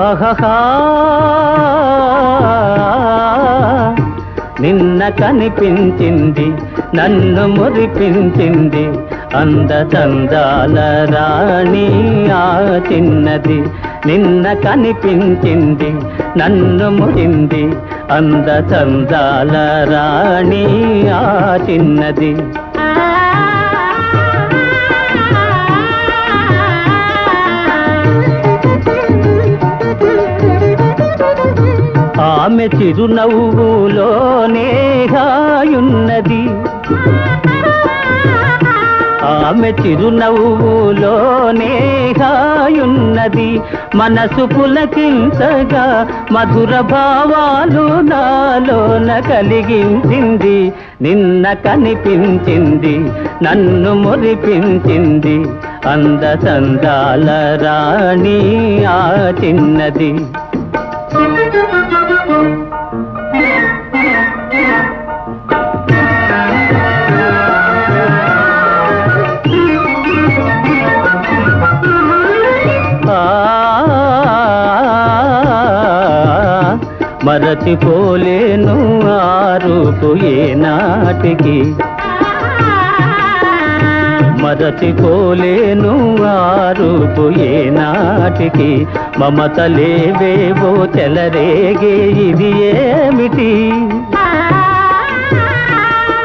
అహహా నిన్న కనిపించింది నన్ను మురిపించింది అందచందాల రాణి ఆ చిన్నది. నిన్న కనిపించింది నన్ను మురింది అందచందాల రాణి ఆ చిన్నది. ఆమె చిరునవ్వులోనే నేహాయున్నది ఆమె చిరునవ్వులోనే హాయున్నది మనసు పులకించగా మధుర భావాలు నాలోన కలిగించింది. నిన్న కనిపించింది నన్ను మురిపించింది. అందచందాల రాణి ఆ చిన్నది. ఆ మరచిపోలేను ఆరుపు నాటికి మరచిపోలేను ఆరుపు ఏనాటికి. మమతలేవేవో చెలరేగే ఇది ఏమిటి?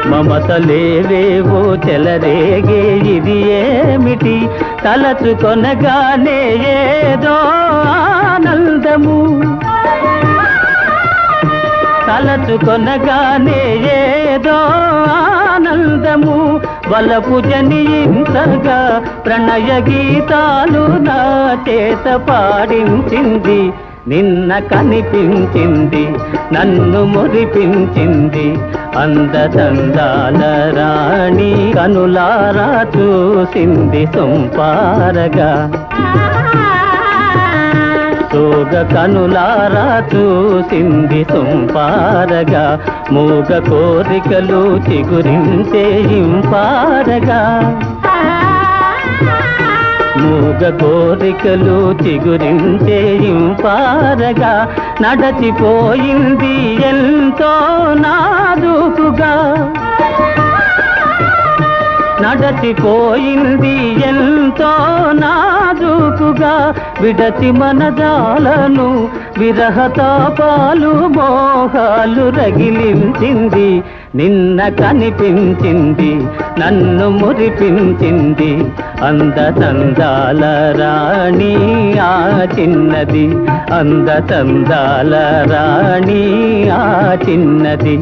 మమతలేవేవో చెలరేగే ఇది ఏమిటి? తలచుకొనగానే ఏదో ఆనందము. తలచుకొనగానే ఏదో ఆనందము. వలపు జనించగా ప్రణయ గీతాలు నా చేత పాడించింది నిన్న కనిపించింది నన్ను మురిపించింది. అందదందాల రాణి కనులారా చూసింది సొంపారగా. సోగ కనులారా చూసింది సొంపారగా మూగ కోరికలు చిగురించే ఇంపారగా మూగ కోరికలు చిగురించే ఇంపారగా నడచిపోయింది ఎంతో నాదుకుగా. నడచిపోయింది ఎంతో నాజుకుగా విడచి మనజాలను విరహతాపాలు మోహాలు రగిలించింది నిన్న కనిపించింది నన్ను మురిపించింది. అందచందాల రాణి ఆ చిన్నది అందచందాల రాణి ఆ చిన్నది.